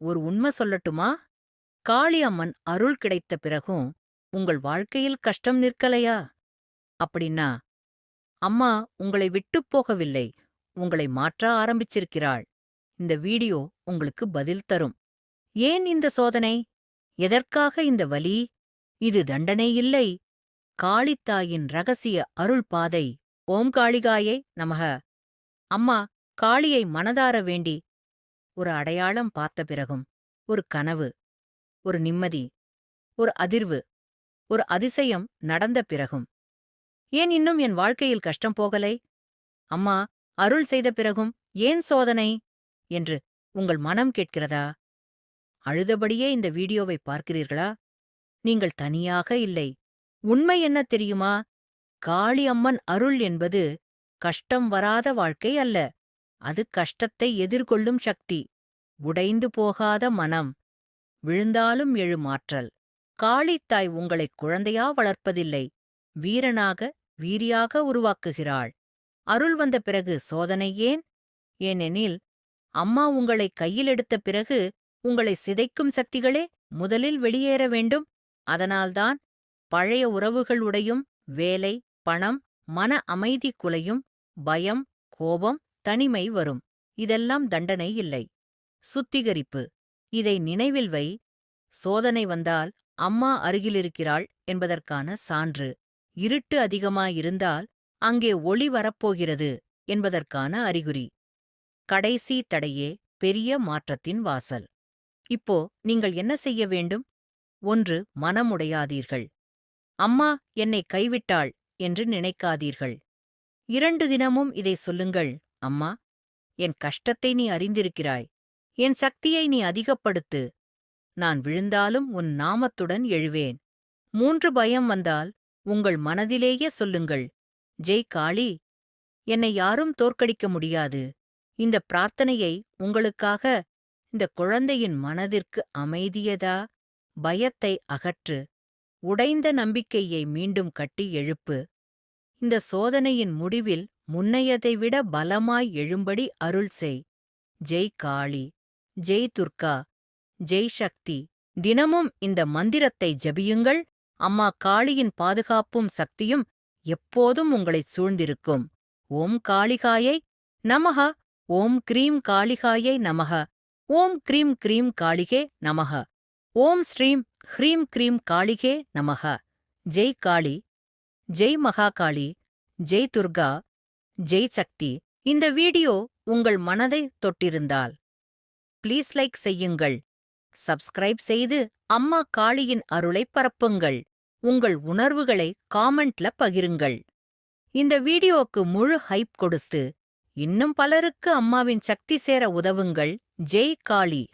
ஒரு உண்மை சொல்லட்டுமா? காளி அம்மன் அருள் கிடைத்த பிறகும் உங்கள் வாழ்க்கையில் கஷ்டம் நிற்கலையா? அப்படின்னா அம்மா உங்களை விட்டுப் போகவில்லை. உங்களை மாற்ற ஆரம்பிச்சிருக்கிறாள். இந்த வீடியோ உங்களுக்கு பதில் தரும். ஏன் இந்த சோதனை? எதற்காக இந்த வலி? இது தண்டனை இல்லை. காளித்தாயின் ரகசிய அருள் பாதை ஓம் காளிகாயே நமக. அம்மா காளியை மனதார வேண்டி ஒரு அடையாளம் பார்த்த பிறகும் ஒரு கனவு ஒரு நிம்மதி ஒரு அதிர்வு ஒரு அதிசயம் நடந்த பிறகும். ஏன் இன்னும் என் வாழ்க்கையில் கஷ்டம் போகலை? அம்மா அருள் செய்த பிறகும் ஏன் சோதனை என்று உங்கள் மனம் கேட்கிறதா? அழுதபடியே இந்த வீடியோவை பார்க்கிறீர்களா? நீங்கள் தனியாக இல்லை. உண்மை என்ன தெரியுமா? காளி அம்மன் அருள் என்பது கஷ்டம் வராத வாழ்க்கை அல்ல. அது கஷ்டத்தை எதிர்கொள்ளும் சக்தி. உடைந்து போகாத மனம். விழுந்தாலும் எழுமாற்றல். காளித்தாய் உங்களைக் குழந்தையா வளர்ப்பதில்லை. வீரனாக வீரியாக உருவாக்குகிறாள். அருள் வந்த பிறகு சோதனை ஏன்? ஏனெனில் அம்மா உங்களை கையில் எடுத்த பிறகு உங்களை சிதைக்கும் சக்திகளே முதலில் வெளியேற வேண்டும். அதனால்தான் பழைய உறவுகளுடையும் வேலை பணம் மன அமைதி குலையும் பயம் கோபம் தனிமை வரும். இதெல்லாம் தண்டனை இல்லை. சுத்திகரிப்பு. இதை நினைவில் வை. சோதனை வந்தால் அம்மா அருகிலிருக்கிறாள் என்பதற்கான சான்று. இருட்டு அதிகமாயிருந்தால் அங்கே ஒளி வரப்போகிறது என்பதற்கான அறிகுறி. கடைசி தடையே பெரிய மாற்றத்தின் வாசல். இப்போ நீங்கள் என்ன செய்ய வேண்டும்? ஒன்று மனமுடையாதீர்கள். அம்மா என்னை கைவிட்டாள் என்று நினைக்காதீர்கள். இரண்டு தினமும் இதை சொல்லுங்கள். அம்மா என் கஷ்டத்தை நீ அறிந்திருக்கிறாய். என் சக்தியை நீ அதிகப்படுத்து. நான் விழுந்தாலும் உன் நாமத்துடன் எழுவேன். மூன்று பயம் வந்தால் உங்கள் மனதிலேயே சொல்லுங்கள். ஜெய் காளி என்னை யாரும் தோற்கடிக்க முடியாது. இந்த பிரார்த்தனையை உங்களுக்காக இந்த குழந்தையின் மனதிற்கு அமைதியதா? பயத்தை அகற்று. உடைந்த நம்பிக்கையை மீண்டும் கட்டி எழுப்பு. இந்த சோதனையின் முடிவில் முன்னையதை விட பலமாய் எழும்படி அருள் செய். ஜெய் காளி ஜெய் துர்கா ஜெய் சக்தி. தினமும் இந்த மந்திரத்தை ஜபியுங்கள். அம்மா காளியின் பாதுகாப்பும் சக்தியும் எப்போதும் உங்களைச் சூழ்ந்திருக்கும். ஓம் காளிகாயை நமக ஓம் க்ரீம் காளிகாயை நமக ஓம் க்ரீம் க்ரீம் காளிகே நமக ஓம் ஸ்ரீம் ஹ்ரீம் க்ரீம் காளிகே நமக ஜெய் காளி. ஜெய் மகாகாளி. ஜெய் துர்கா. ஜெய் சக்தி. இந்த வீடியோ உங்கள் மனதை தொட்டிருந்தால். ப்ளீஸ் லைக் செய்யுங்கள். சப்ஸ்கிரைப் செய்து அம்மா காளியின் அருளை பரப்புங்கள். உங்கள் உணர்வுகளை காமெண்ட்ல பகிருங்கள். இந்த வீடியோக்கு முழு ஹைப் கொடுத்து இன்னும் பலருக்கு அம்மாவின் சக்தி சேர உதவுங்கள். ஜெய் காளி.